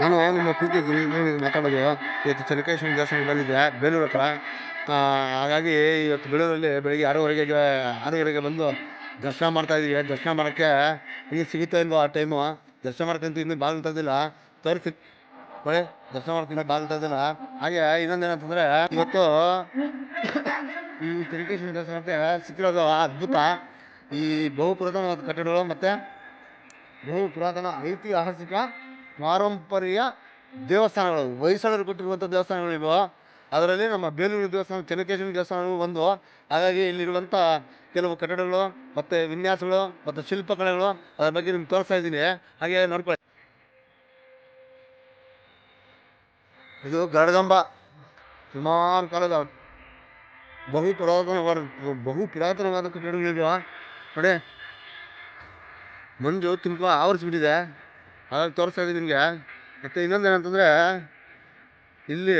ನಾನು ನಿಮ್ಮ ಪ್ರೀತಿ ಮಾತಾಡೋದು ಇವತ್ತು ಚನ್ನಕೇಶ್ವರ ದೇವಸ್ಥಾನ ಬಂದಿದ್ದೆ. ಬೇಲೂರು ಹತ್ರ. ಹಾಗಾಗಿ ಇವತ್ತು ಬೇಲೂರಲ್ಲಿ ಬೆಳಿಗ್ಗೆ ಆರೂವರೆಗೆ ಆರೂವರೆಗೆ ಬಂದು ದರ್ಶನ ಮಾಡ್ತಾ ಇದ್ದೀವಿ. ದರ್ಶನ ಮಾಡೋಕ್ಕೆ ಈಗ ಸಿಗುತ್ತಾ ಇಲ್ವೋ ಆ ಟೈಮು ದರ್ಶನ ಮಾಡ್ಕೊಂತ ಇನ್ನೂ ಬಾಗಿಲು ತಂದಿಲ್ಲ ತೋರಿಸಿ. ಒಳ್ಳೆ ದರ್ಶನ ಮಾಡ್ಕೊಂಡು ಬಾಗಿಲು ತಂದಿಲ್ಲ ಹಾಗೆ ಇನ್ನೊಂದು ಏನಂತಂದರೆ ಇವತ್ತು ಈ ಚನ್ನಕೇಶ್ವರ ದೇವಸ್ಥಾನಕ್ಕೆ ಸಿಕ್ಕಿರೋದು ಅದ್ಭುತ ಈ ಬಹು ಪುರಾತನವಾದ ಕಟ್ಟಡಗಳು ಮತ್ತು ಬಹು ಪುರಾತನ ಐತಿಹಾಸಿಕ ಪಾರಂಪರ್ಯ ದೇವಸ್ಥಾನಗಳು. ಹೊಯ್ಸಳರು ಕೊಟ್ಟಿರುವಂಥ ದೇವಸ್ಥಾನಗಳು ಇವು. ಅದರಲ್ಲಿ ನಮ್ಮ ಬೇಲೂರು ದೇವಸ್ಥಾನ ಚೆನ್ನಕೇಶ್ವರ ದೇವಸ್ಥಾನವೂ ಒಂದು. ಹಾಗಾಗಿ ಇಲ್ಲಿರುವಂಥ ಕೆಲವು ಕಟ್ಟಡಗಳು ಮತ್ತು ವಿನ್ಯಾಸಗಳು ಮತ್ತು ಶಿಲ್ಪಕಲೆಗಳು ಅದರ ಬಗ್ಗೆ ನಿಮ್ಗೆ ತೋರಿಸ್ತಾ ಇದ್ದೀನಿ. ಹಾಗೆ ನೋಡ್ಕೊಳ್ಳಿ. ಇದು ಗರಡಗಂಬ ಸುಮಾರು ಕಾಲದ ಬಹು ಪುರಾತನವಾದ ಬಹು ಪುರಾತನವಾದ ಕಟ್ಟಡಗಳಿವೆ ನೋಡಿ. ಮಂಜು ತುಂಬ ಆವರಿಸ್ಬಿಟ್ಟಿದೆ. ಅದ್ರಲ್ಲಿ ತೋರಿಸ್ತಾ ಇದ್ದೀನಿ ನಿಮಗೆ ಮತ್ತು ಇನ್ನೊಂದು ಏನಂತಂದರೆ, ಇಲ್ಲಿ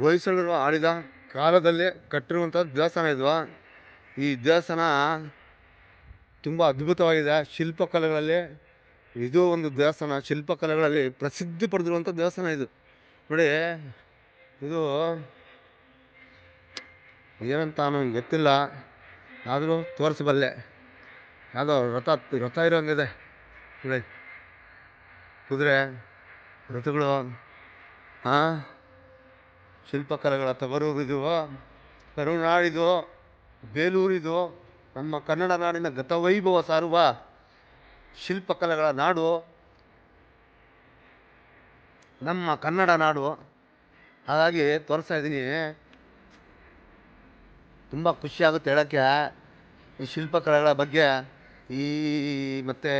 ಹೊಯ್ಸಳರು ಆಳಿದ ಕಾಲದಲ್ಲಿ ಕಟ್ಟಿರುವಂಥ ದೇವಸ್ಥಾನ ಇದು. ಈ ದೇವಸ್ಥಾನ ತುಂಬ ಅದ್ಭುತವಾಗಿದೆ. ಶಿಲ್ಪಕಲೆಗಳಲ್ಲಿ ಇದು ಒಂದು ದೇವಸ್ಥಾನ. ಶಿಲ್ಪಕಲೆಗಳಲ್ಲಿ ಪ್ರಸಿದ್ಧಿ ಪಡೆದಿರುವಂಥ ದೇವಸ್ಥಾನ ಇದು. ನೋಡಿ, ಇದು ಏನಂತ ನನಗೆ ಗೊತ್ತಿಲ್ಲ. ಆದರೂ ತೋರಿಸಬಲ್ಲೆ. ಯಾವುದೋ ರಥ ರಥ ಇರೋಂಗಿದೆ. ಕುದುರೆ ರಥಗಳು ಹಾಂ ಶಿಲ್ಪಕಲೆಗಳ ತವರೂರಿದು ಕರುನಾಡಿದು, ಬೇಲೂರಿದು, ನಮ್ಮ ಕನ್ನಡ ನಾಡಿನ ಗತವೈಭವ ಸಾರುವ ಶಿಲ್ಪಕಲೆಗಳ ನಾಡು, ನಮ್ಮ ಕನ್ನಡ ನಾಡು. ಹಾಗಾಗಿ ತೋರಿಸ್ತಾ ಇದ್ದೀನಿ. ತುಂಬ ಖುಷಿಯಾಗುತ್ತೆ ಹೇಳೋಕ್ಕೆ. ಈ ಶಿಲ್ಪಕಲೆಗಳ ಬಗ್ಗೆ, ಈ ಮತ್ತು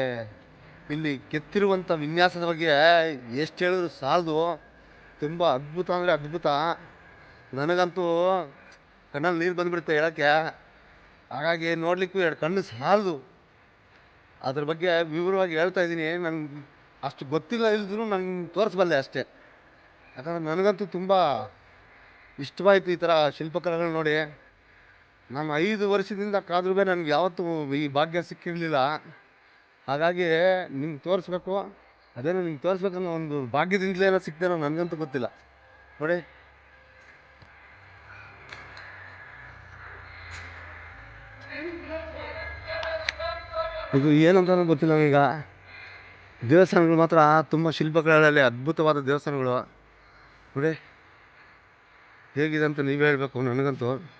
ಇಲ್ಲಿ ಕೆತ್ತಿರುವಂಥ ವಿನ್ಯಾಸದ ಬಗ್ಗೆ ಎಷ್ಟು ಹೇಳಿದ್ರು ಸಾಲದು. ತುಂಬ ಅದ್ಭುತ ಅಂದರೆ ಅದ್ಭುತ. ನನಗಂತೂ ಕಣ್ಣಲ್ಲಿ ನೀರು ಬಂದುಬಿಡುತ್ತೆ ಹೇಳೋಕ್ಕೆ. ಹಾಗಾಗಿ ನೋಡಲಿಕ್ಕೂ ಎರಡು ಕಣ್ಣು ಸಾಲದು. ಅದ್ರ ಬಗ್ಗೆ ವಿವರವಾಗಿ ಹೇಳ್ತಾ ಇದ್ದೀನಿ. ನಂಗೆ ಅಷ್ಟು ಗೊತ್ತಿಲ್ಲ ಇಲ್ದ್ರೂ ನಂಗೆ ತೋರಿಸ್ಬಲ್ಲೆ ಅಷ್ಟೇ. ಯಾಕಂದರೆ ನನಗಂತೂ ತುಂಬ ಇಷ್ಟವಾಯಿತು ಈ ಥರ ಶಿಲ್ಪಕಲೆಗಳು ನೋಡಿ. ನಾನು ಐದು ವರ್ಷದಿಂದ ಕಾದ್ರೂ ನನಗೆ ಯಾವತ್ತೂ ಈ ಭಾಗ್ಯ ಸಿಕ್ಕಿರಲಿಲ್ಲ. ಹಾಗಾಗಿ ನಿಮ್ಗೆ ತೋರಿಸ್ಬೇಕು. ಅದೇನೋ ನಿಮ್ಗೆ ತೋರಿಸ್ಬೇಕನ್ನೋ ಒಂದು ಭಾಗ್ಯದಿಂದಲೇ ಏನೋ ನನಗಂತೂ ಗೊತ್ತಿಲ್ಲ. ನೋಡಿ. ಇದು ಏನಂತ ಗೊತ್ತಿಲ್ಲ ನನಗೀಗ. ದೇವಸ್ಥಾನಗಳು ಮಾತ್ರ ತುಂಬ ಶಿಲ್ಪಗಳಲ್ಲಿ ಅದ್ಭುತವಾದ ದೇವಸ್ಥಾನಗಳು. ನೋಡಿ. ಹೇಗಿದೆ ಅಂತ ನೀವೇ ಹೇಳಬೇಕು ನನಗಂತೂ.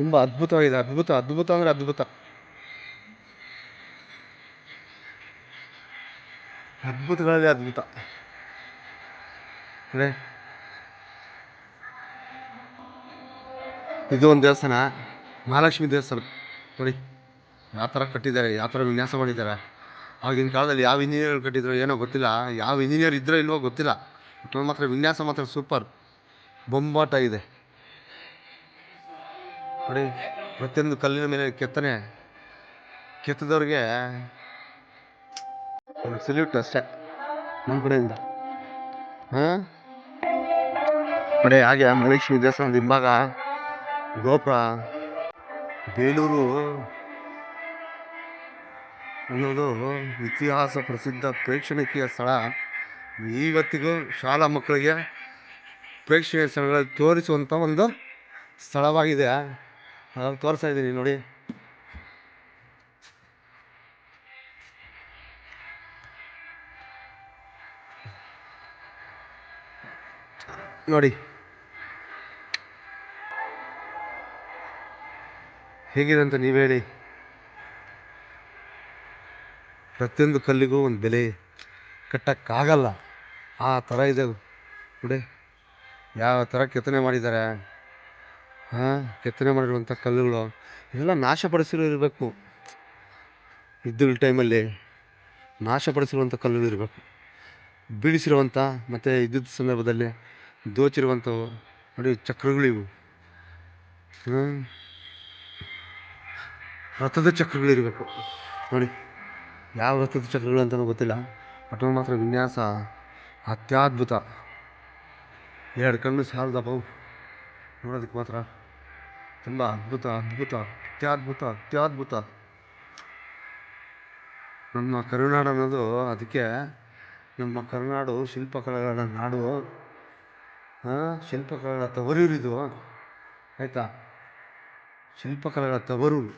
ತುಂಬ ಅದ್ಭುತವಾಗಿದೆ, ಅದ್ಭುತ ಅದ್ಭುತ ಅಂದರೆ ಅದ್ಭುತ. ಅದ್ಭುತಗಳಲ್ಲಿ ಅದ್ಭುತ. ನೋಡಿ ಇದು ಒಂದು ದೇವಸ್ಥಾನ, ಮಹಾಲಕ್ಷ್ಮಿ ದೇವಸ್ಥಾನ. ನೋಡಿ, ಯಾವ ಥರ ಕಟ್ಟಿದ್ದಾರೆ, ಯಾವ ಥರ ವಿನ್ಯಾಸ ಮಾಡಿದ್ದಾರೆ. ಆಗಿನ ಕಾಲದಲ್ಲಿ ಯಾವ ಇಂಜಿನಿಯರ್ ಕಟ್ಟಿದ್ರು ಏನೋ ಗೊತ್ತಿಲ್ಲ, ಯಾವ ಇಂಜಿನಿಯರ್ ಇದ್ರೋ ಇಲ್ವೋ ಗೊತ್ತಿಲ್ಲ. ಮಾತ್ರ ವಿನ್ಯಾಸ ಮಾತ್ರ ಸೂಪರ್ ಬೊಂಬಾಟ ಇದೆ ನೋಡಿ ಪ್ರತಿಯೊಂದು ಕಲ್ಲಿನ ಮೇಲೆ ಕೆತ್ತನೆ. ಕೆತ್ತದವ್ರಿಗೆ ಸಲ್ಯೂಟ್ ಅಷ್ಟೇ. ನಮ್ಮ ಕಡೆಯಿಂದ. ಹಾಂ? ನೋಡಿ ಹಾಗೆ ಮಹಾಲಕ್ಷ್ಮಿ ದೇವಸ್ಥಾನದ ಹಿಂಭಾಗ ಗೋಪುರ ಬೇಲೂರು ಅನ್ನೋದು ಇತಿಹಾಸ ಪ್ರಸಿದ್ಧ ಪ್ರೇಕ್ಷಣೀಯ ಸ್ಥಳ. ಇವತ್ತಿಗೂ ಶಾಲಾ ಮಕ್ಕಳಿಗೆ ಪ್ರೇಕ್ಷಣೀಯ ಸ್ಥಳಗಳಲ್ಲಿ ತೋರಿಸುವಂಥ ಒಂದು ಸ್ಥಳವಾಗಿದೆ. ಹಾಗಾಗಿ ತೋರಿಸ್ತಾ ಇದ್ದೀನಿ, ನೋಡಿ. ನೋಡಿ. ಹೇಗಿದೆ ಅಂತ ನೀವು ಹೇಳಿ. ಪ್ರತಿಯೊಂದು ಕಲ್ಲಿಗೂ ಒಂದು ಬೆಲೆ ಕಟ್ಟೋಕ್ಕಾಗಲ್ಲ. ಆ ಥರ ಇದೆ. ನೋಡಿ, ಯಾವ ಥರ ಕೆತ್ತನೆ ಮಾಡಿದ್ದಾರೆ. ಕೆತ್ತನೆ ಮಾಡಿರುವಂಥ ಕಲ್ಲುಗಳು. ಇವೆಲ್ಲ ನಾಶಪಡಿಸಿರಬೇಕು ಇದ್ದಿಲ್ ಟೈಮಲ್ಲಿ ನಾಶಪಡಿಸಿರುವಂಥ ಕಲ್ಲುಗಳು ಇರಬೇಕು. ಬೀಳಿಸಿರುವಂಥ ಮತ್ತು ಇದ್ದಿದ್ದ ಸಂದರ್ಭದಲ್ಲಿ ದೋಚಿರುವಂಥವು ನೋಡಿ ಚಕ್ರಗಳಿವು ರಥದ ಚಕ್ರಗಳಿರಬೇಕು ನೋಡಿ, ಯಾವ ರಥದ ಚಕ್ರಗಳು ಅಂತಲೂ ಗೊತ್ತಿಲ್ಲ. ಬಟ್ ಮಾತ್ರ ವಿನ್ಯಾಸ. ಅತ್ಯದ್ಭುತ. ಎರಡು ಕಣ್ಣು ಸಾಲದಪ್ಪ ನೋಡೋದಕ್ಕೆ ಮಾತ್ರ ತುಂಬ ಅದ್ಭುತ ಅದ್ಭುತ ಅತ್ಯದ್ಭುತ ಅತ್ಯದ್ಭುತ ನಮ್ಮ ಕರುನಾಡು ಅನ್ನೋದು ಅದಕ್ಕೆ ನಮ್ಮ ಕರುನಾಡು ಶಿಲ್ಪಕಲೆಗಳ ನಾಡು. ಶಿಲ್ಪಕಲೆಗಳ ತವರೂರಿದು ಆಯಿತಾ? ಶಿಲ್ಪಕಲೆಗಳ ತವರೂರು.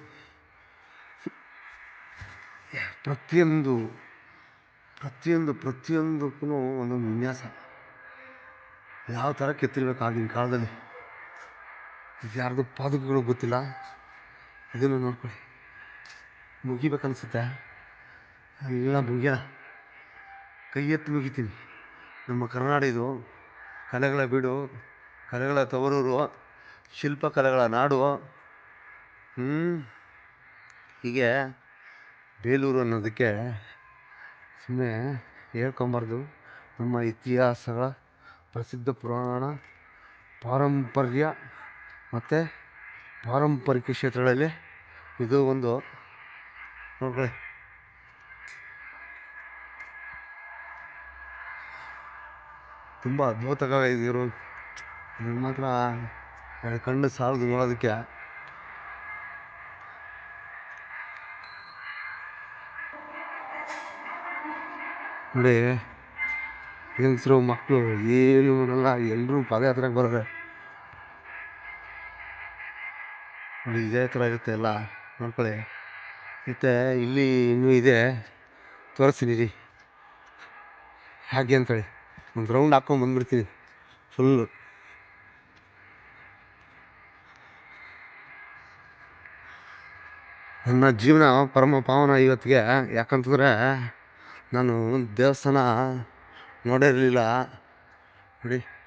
ಪ್ರತಿಯೊಂದು ಪ್ರತಿಯೊಂದು, ಪ್ರತಿಯೊಂದಕ್ಕೂ ಒಂದೊಂದು ವಿನ್ಯಾಸ. ಯಾವ ಥರ ಕೆತ್ತಿರ್ಬೇಕು ಆಗಿನ ಕಾಲದಲ್ಲಿ? ಇದು ಪಾದಕಗಳು ಗೊತ್ತಿಲ್ಲ. ಇದನ್ನು ನೋಡ್ಕೊಳ್ಳಿ. ಮುಗಿಬೇಕನ್ಸುತ್ತೆ. ಎಲ್ಲ ಮುಗಿಯ ಕೈ ಎತ್ತಿ ಮುಗಿತೀನಿ. ನಮ್ಮ ಕರ್ನಾಡ ಇದು ಕಲೆಗಳ ಬೀಡು, ಕಲೆಗಳ ತವರೂರು ಶಿಲ್ಪಕಲೆಗಳ ನಾಡು. ಹೀಗೆ ಬೇಲೂರು ಅನ್ನೋದಕ್ಕೆ ಸುಮ್ಮನೆ ಹೇಳ್ಕೊಂಬಾರ್ದು. ನಮ್ಮ ಇತಿಹಾಸಗಳ ಪ್ರಸಿದ್ಧ ಪುರಾಣ, ಪಾರಂಪರ್ಯ. ಮತ್ತು ಪಾರಂಪರಿಕ ಕ್ಷೇತ್ರಗಳಲ್ಲಿ ಇದು ಒಂದು ನೋಡ್ಕೊಳ್ಳಿ. ತುಂಬ ಅದ್ಭುತವಾಗಿರೋ ಇದನ್ನು ಮಾತ್ರ ಎರಡು ಕಣ್ಣು ಸಾಲದು ನೋಡೋದಕ್ಕೆ. ನೋಡಿ, ಹೆಂಗಸರು ಮಕ್ಕಳು ಏನು ಎಲ್ಲ ಎಲ್ಲರೂ ಪಾದಯಾತ್ರೆಗೆ ಬರೋರೆ. ನೋಡಿ ಇದೇ ಥರ ಇರುತ್ತೆ ಎಲ್ಲ. ನೋಡ್ಕೊಳ್ಳಿ. ಮತ್ತು ಇಲ್ಲಿ ಇನ್ನೂ ಇದೆ. ತೋರಿಸ್ತೀನಿ ರೀ ಹಾಗೆ ಅಂತೇಳಿ. ಒಂದು ರೌಂಡ್ ಹಾಕ್ಕೊಂಡು ಬಂದುಬಿಡ್ತೀನಿ. ಫುಲ್ಲು ನನ್ನ ಜೀವನ ಪರಮ ಪಾವನ ಇವತ್ತಿಗೆ. ಯಾಕಂತಂದರೆ ನಾನು ದೇವಸ್ಥಾನ ನೋಡೇ ಇರಲಿಲ್ಲ. ನೋಡಿ.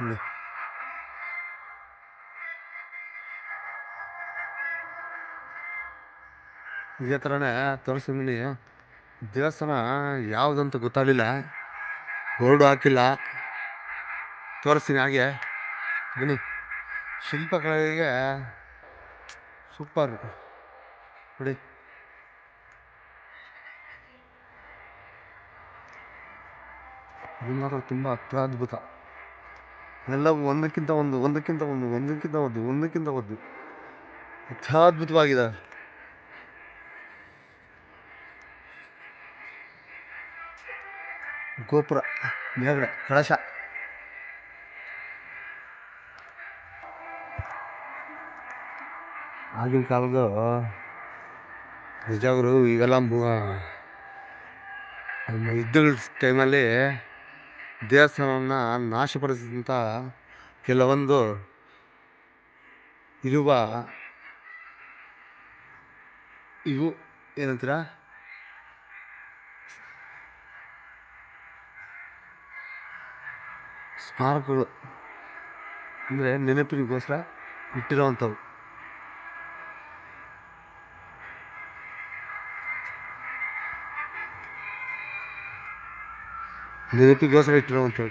ನೋಡಿ ಇದೇ ಥರನೇ ತೋರಿಸ್ತೀನಿ ದೇವಸ್ಥಾನ ಯಾವುದಂತ ಗೊತ್ತಾಗಲಿಲ್ಲ. ಬೋರ್ಡು ಹಾಕಿಲ್ಲ. ತೋರಿಸ್ತೀನಿ ಹಾಗೆ. ಬನ್ನಿ. ಶಿಲ್ಪಕಲೆಗೆ ಸೂಪರ್. ನೋಡಿ. ಇದು ಮಾತ್ರ ತುಂಬ ಅತ್ಯದ್ಭುತ. ಎಲ್ಲ ಒಂದಕ್ಕಿಂತ ಒಂದು ಒಂದಕ್ಕಿಂತ ಒಂದು ಒಂದಕ್ಕಿಂತ ಒಂದು ಒಂದಕ್ಕಿಂತ ಒಂದು. ಅತ್ಯದ್ಭುತವಾಗಿದೆ ಗೋಪುರ ಮೇಲ್ಗಡೆ ಕಳಶ. ಆಗಿನ ಕಾಲದ ನಿಜವಾಗ್ಲೂ ಇವೆಲ್ಲ ಯುದ್ಧಗಳ ಟೈಮಲ್ಲಿ ದೇವಸ್ಥಾನವನ್ನು ನಾಶಪಡಿಸಿದಂಥ ಕೆಲವೊಂದು ಇರುವ ಇವು ಏನಂತೀರ? ಸ್ಮಾರಕಗಳು ಅಂದರೆ ನೆನಪಿಗೋಸ್ಕರ ಇಟ್ಟಿರೋವಂಥವು. ನೆನಪಿಗೋಸ್ಕರ ಇಟ್ಟಿರೋವಂಥವು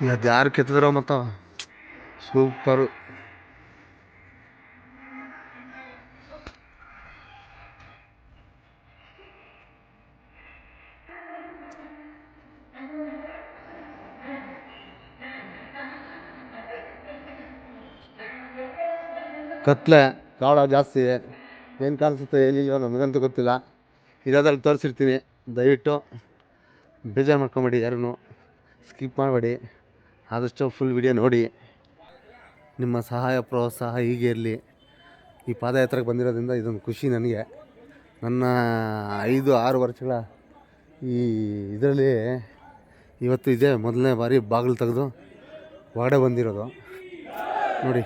ಅದು ಯಾರು ಕೆತ್ತಿದ್ರೋ ಮತ್ತು ಸೂಪರು. ಕತ್ತಲೆ ಕಾಡ ಜಾಸ್ತಿ ಇದೆ. ಏನು ಕಾಣಿಸುತ್ತೆ ಏನಿಲ್ಲ ನನಗಂತೂ ಗೊತ್ತಿಲ್ಲ. ಇರೋದ್ರಲ್ಲಿ ತೋರಿಸಿರ್ತೀನಿ. ದಯವಿಟ್ಟು ಬೇಜಾರು ಮಾಡ್ಕೊಬೇಡಿ ಯಾರೂ ಸ್ಕಿಪ್ ಮಾಡಬೇಡಿ. ಆದಷ್ಟು ಫುಲ್ ವಿಡಿಯೋ ನೋಡಿ. ನಿಮ್ಮ ಸಹಾಯ, ಪ್ರೋತ್ಸಾಹ ಹೀಗೆ ಇರಲಿ. ಈ ಪಾದಯಾತ್ರೆಗೆ ಬಂದಿರೋದ್ರಿಂದ ಇದೊಂದು ಖುಷಿ ನನಗೆ. ನನ್ನ ಐದು, ಆರು ವರ್ಷಗಳ ಈ ಇದರಲ್ಲಿ ಇವತ್ತು ಇದೇ ಮೊದಲನೇ ಬಾರಿ ಬಾಗಿಲು ತೆಗೆದು ಹೊರಗಡೆ ಬಂದಿರೋದು. ನೋಡಿ,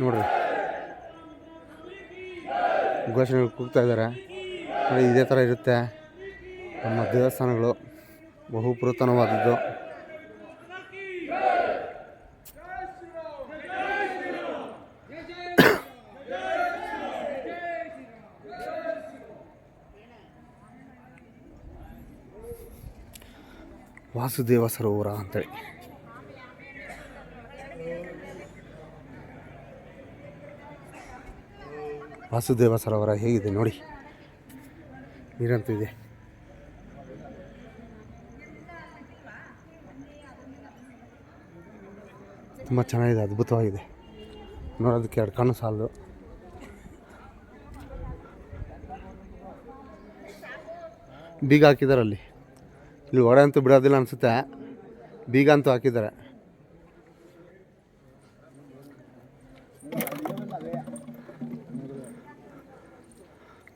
ನೋಡ್ರಿ. ಘೋಷಣೆ ಕೂಗ್ತಾ ಇದ್ದಾರೆ. ನೋಡಿ, ಇದೇ ಥರ ಇರುತ್ತೆ. ನಮ್ಮ ದೇವಸ್ಥಾನಗಳು ಬಹು ಪುರಾತನವಾದದ್ದು. ವಾಸುದೇವ ಸರೋವರ ಅಂತೇಳಿ. ವಾಸುದೇವ ಸರೋವರ ಹೇಗಿದೆ ನೋಡಿ. ನೀರಂತೂ ಇದೆ. ತುಂಬ ಚೆನ್ನಾಗಿದೆ, ಅದ್ಭುತವಾಗಿದೆ. ನೋಡೋದಕ್ಕೆ ಎರಡು ಕಣ್ಣು ಸಾಲದು ಬೀಗ ಹಾಕಿದಾರಲ್ಲಿ. ಇಲ್ಲಿ ಒಡೆ ಅಂತೂ ಬಿಡೋದಿಲ್ಲ ಅನಿಸುತ್ತೆ. ಬೀಗ ಅಂತೂ ಹಾಕಿದ್ದಾರೆ.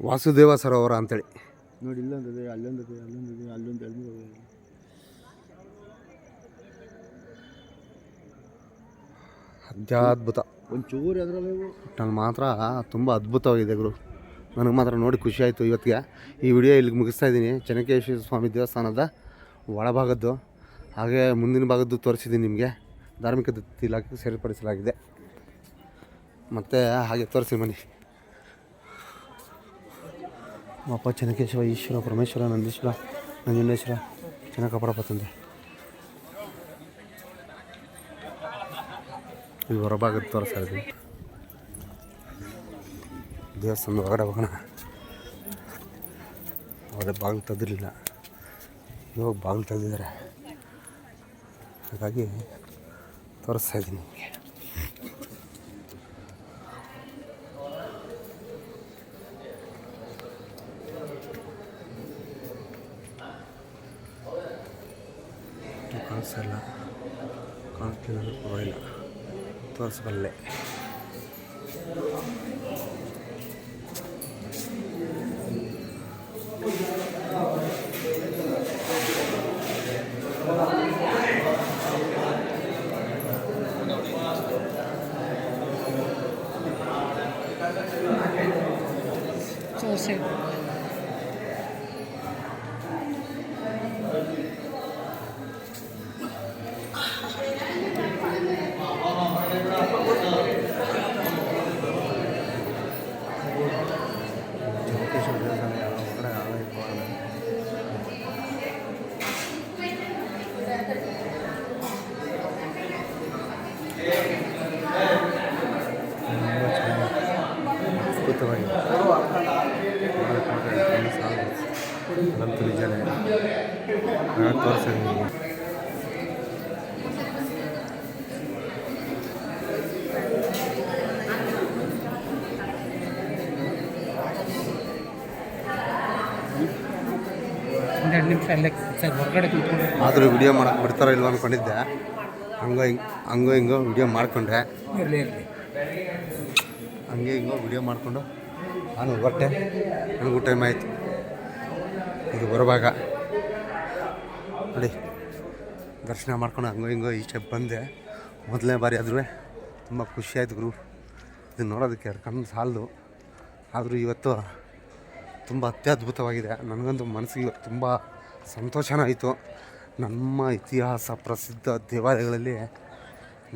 ವಾಸುದೇವ ಸರೋವರ ಅಂತೇಳಿ. ನೋಡಿ ಇಲ್ಲೊಂದಿದೆ ಅಲ್ಲೊಂದಿದೆ ಅಲ್ಲೊಂದಿದೆ ಅಲ್ಲೊಂದು ಅಲ್ಲೊಂದು ಅತ್ಯದ್ಭುತ ಒಂಚೂರು ಅದರಲ್ಲಿ ನಾನು ಮಾತ್ರ ತುಂಬ ಅದ್ಭುತವಾಗಿದೆ ಗುರು. ನನಗೆ ಮಾತ್ರ ನೋಡಿ ಖುಷಿ ಆಯಿತು ಇವತ್ತಿಗೆ. ಈ ವಿಡಿಯೋ ಇಲ್ಲಿಗೆ ಮುಗಿಸ್ತಾ ಇದ್ದೀನಿ. ಚೆನ್ನಕೇಶ್ವರ ಸ್ವಾಮಿ ದೇವಸ್ಥಾನದ ಒಳಭಾಗದ್ದು, ಹಾಗೆ ಮುಂದಿನ ಭಾಗದ್ದು ತೋರಿಸಿದ್ದೀನಿ ನಿಮಗೆ. ಧಾರ್ಮಿಕ ದತ್ತಿ ಇಲಾಖೆಗೆ ಸೇರ್ಪಡಿಸಲಾಗಿದೆ. ಮತ್ತು ಹಾಗೆ ತೋರಿಸಿ ಮನೆ ಅಪ್ಪ ಚೆನ್ನಕೇಶ್ವರ ಈಶ್ವರ, ಪರಮೇಶ್ವರ, ನಂದೀಶ್ವರ, ನಂಜುಂಡೇಶ್ವರ ಪತಂದಿ ತಂದೆ. ಈ ಹೊರಭಾಗದ ತೋರಿಸ್ತಾ ಇದ್ದೀನಿ. ದೇವಸ್ಥಾನದ ಹೊರಗಡೆ ಹೋಗೋಣ. ಅವರೇ ಬಾಗಿಲು ತೆಗೆದಿರಲಿಲ್ಲ. ಇವಾಗ ಬಾಗಿಲು ತೆಗೆದಿದ್ದಾರೆ. ಹಾಗಾಗಿ ತೋರಿಸ್ತಾ ಇದ್ದೀನಿ ನಿಮಗೆ. ಕಾಣಿಸ್ತಾ ಇಲ್ಲ. ಕಾಣಿಸ್ತಿಲ್ಲ ಪರವಾಗಿಲ್ಲ. ತೋರಿಸಬಲ್ಲೆ. ಚೆನ್ನಕೇಶ್ವರ ಅದಂತೂ ನಿಜನೇ ನಾನು ತೋರಿಸಿದ್ದೀನಿ ನಿಮಗೆ. ಒಂದೆರಡು ನಿಮಿಷ ಅಲ್ಲೇ ಸರ್ ಹೊರಗಡೆ ಕೂತ್ಕೊಂಡು. ಆದರೂ ವಿಡಿಯೋ ಮಾಡಕ್ಕೆ ಬಿಡ್ತಾರೋ ಇಲ್ಲ ಅಂದ್ಕೊಂಡಿದ್ದೆ ಹಂಗೋ ಹಿಂಗೆ ಹಂಗೋ ಹಿಂಗೋ ವಿಡಿಯೋ ಮಾಡಿಕೊಂಡೆ ಇರಲಿ ಇರಲಿ. ಹಂಗೆ ಹಿಂಗೋ ವಿಡಿಯೋ ಮಾಡಿಕೊಂಡು ನಾನು ಹೊರಟೆ. ನನಗೂ ಟೈಮ್ ಆಯಿತು. ಇದು ಹೊರಭಾಗ. ನೋಡಿ, ದರ್ಶನ ಮಾಡ್ಕೊಂಡು ಹಂಗೋ ಹಿಂಗೋ ಈಚೆ ಬಂದೆ. ಮೊದಲನೇ ಬಾರಿ ಆದ್ರೂ ತುಂಬ ಖುಷಿಯಾಯಿತು ಗುರು. ಇದು ನೋಡೋದಕ್ಕೆ ಕಣ್ಣು ಸಾಲದು. ಆದರೂ ಇವತ್ತು ತುಂಬ ಅತ್ಯದ್ಭುತವಾಗಿದೆ. ನನಗಂತೂ ಮನಸ್ಸಿಗೆ ಇವತ್ತು ತುಂಬ ಸಂತೋಷನೂ ಆಯಿತು. ನಮ್ಮ ಇತಿಹಾಸ ಪ್ರಸಿದ್ಧ ದೇವಾಲಯಗಳಲ್ಲಿ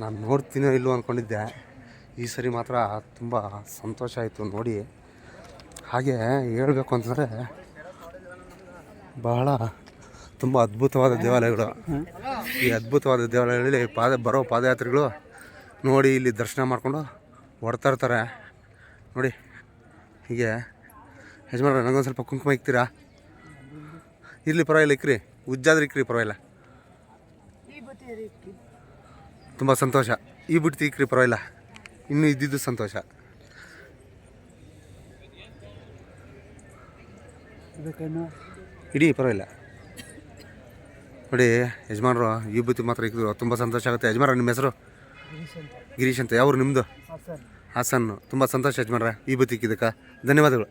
ನಾನು ನೋಡ್ತೀನೋ ಇಲ್ಲೋ ಅಂದ್ಕೊಂಡಿದ್ದೆ ಈ ಸರಿ ಮಾತ್ರ ತುಂಬ ಸಂತೋಷ ಆಯಿತು ನೋಡಿ. ಹಾಗೆ ಹೇಳಬೇಕು ಅಂತಂದರೆ ಬಹಳ ತುಂಬ ಅದ್ಭುತವಾದ ದೇವಾಲಯಗಳು. ಈ ಅದ್ಭುತವಾದ ದೇವಾಲಯಗಳಲ್ಲಿ ಪಾದ, ಬರೋ ಪಾದಯಾತ್ರೆಗಳು ನೋಡಿ ಇಲ್ಲಿ ದರ್ಶನ ಮಾಡಿಕೊಂಡು ಹೊಡ್ತಾ ಇರ್ತಾರೆ ನೋಡಿ, ಹೀಗೆ. ಯಜಮಾನ್ರೆ, ನನಗೊಂದು ಸ್ವಲ್ಪ ಕುಂಕುಮ ಇಕ್ತೀರಾ? ಇರಲಿ, ಪರವಾಗಿಲ್ಲ, ಇಕ್ರಿ. ಉಜ್ಜಾದ್ರೆ ಇಕ್ರಿ, ಪರವಾಗಿಲ್ಲ. ತುಂಬ ಸಂತೋಷ. ಈ ಬಿಡ್ತಿ ಇಕ್ರಿ, ಪರವಾಗಿಲ್ಲ. ಇನ್ನೂ ಇದ್ದಿದ್ದು ಸಂತೋಷ. ಅದಕ್ಕೇನು ಇಡೀ ಪರವಾಗಿಲ್ಲ. ನೋಡಿ ಯಜಮಾನರು ಈ ಬುತ್ತಿ ಮಾತ್ರ ಇಕ್ಕಿದ್ರು. ತುಂಬ ಸಂತೋಷ ಆಗುತ್ತೆ. ಯಜಮಾನ ನಿಮ್ಮ ಹೆಸರು? ಗಿರೀಶ್ ಅಂತ. ಯಾವ್ರು ನಿಮ್ಮದು ಹಾಸನ್. ಹಾಸನ್ನು ತುಂಬ ಸಂತೋಷ ಯಜಮಾನ್ರ ಈ ಬುತ್ತಿ ಇಕ್ಕಿದ್ದಕ್ಕೆ. ಧನ್ಯವಾದಗಳು.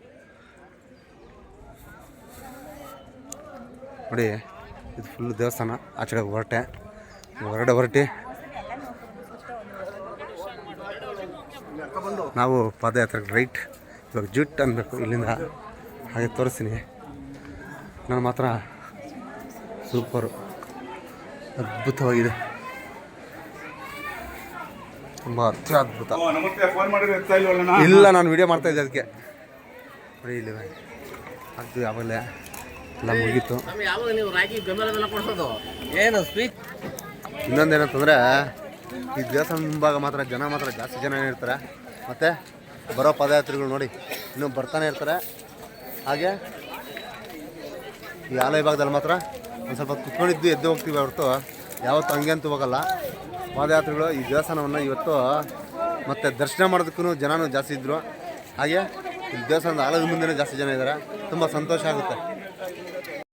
ನೋಡಿ ಇದು ಫುಲ್ ದೇವಸ್ಥಾನ. ಆಚೆಗೆ ಹೊರಟೆ. ಹೊರಟೆ ಹೊರಟಿ. ನಾವು ಪಾದಯಾತ್ರೆಗೆ ರೈಟ್ ಇವಾಗ ಜುಟ್ ಅನ್ನಬೇಕು ಇಲ್ಲಿಂದ ಹಾಗೆ ತೋರಿಸ್ತೀನಿ. ನಾನು ಮಾತ್ರ ಸೂಪರು ಅದ್ಭುತವಾಗಿದೆ. ತುಂಬ ಅತ್ಯದ್ಭುತ. ಅದ್ಭುತ ಫೋನ್ ಮಾಡಿದ್ರೆ ಎತ್ತಾ ಇಲ್ವಲ್ಲ ಇಲ್ಲ ನಾನು ವಿಡಿಯೋ ಮಾಡ್ತಾ ಇದ್ದೆ ಅದಕ್ಕೆ. ನೋಡಿ ಇಲ್ಲಿ ಅದು ಯಾವಾಗಲೇ ಎಲ್ಲ ಮುಗೀತು. ಯಾವಾಗ ನೀವು ರಾಗಿ ಬೆಂಬಲ ಬೆಲ್ಲ ಕೊಡ್ಸೋದು? ಏನು ಸ್ಪೀಚ್ ಇನ್ನೊಂದೇನಂತಂದರೆ ಈ ದೇವಸ್ಥಾನ ಮುಂಭಾಗ ಮಾತ್ರ ಜನ ಮಾತ್ರ ಜಾಸ್ತಿ ಜನ ಇರ್ತಾರೆ ಮತ್ತು ಬರೋ ಪದಯಾತ್ರಿಗಳು ನೋಡಿ ಇನ್ನೂ ಬರ್ತಾನೆ ಇರ್ತಾರೆ. ಹಾಗೆ ಈ ಆಲಯ ಭಾಗದಲ್ಲಿ ಮಾತ್ರ ಒಂದು ಸ್ವಲ್ಪ ಕುತ್ಕೊಂಡಿದ್ದು ಎದ್ದು ಹೋಗ್ತೀವಿ ಹೊರತು. ಯಾವತ್ತೂ ಹಂಗೆ ಅಂತೂ ಹೋಗಲ್ಲ. ಪಾದಯಾತ್ರೆಗಳು ಈ ದೇವಸ್ಥಾನವನ್ನು ಇವತ್ತು ಮತ್ತು ದರ್ಶನ ಮಾಡೋದಕ್ಕೂ ಜನನೂ ಜಾಸ್ತಿ ಇದ್ದರು ಹಾಗೆ ಈ ದೇವಸ್ಥಾನದ ಆಲಯದ ಮುಂದೆನೇ ಜಾಸ್ತಿ ಜನ ಇದ್ದಾರೆ ತುಂಬ ಸಂತೋಷ ಆಗುತ್ತೆ.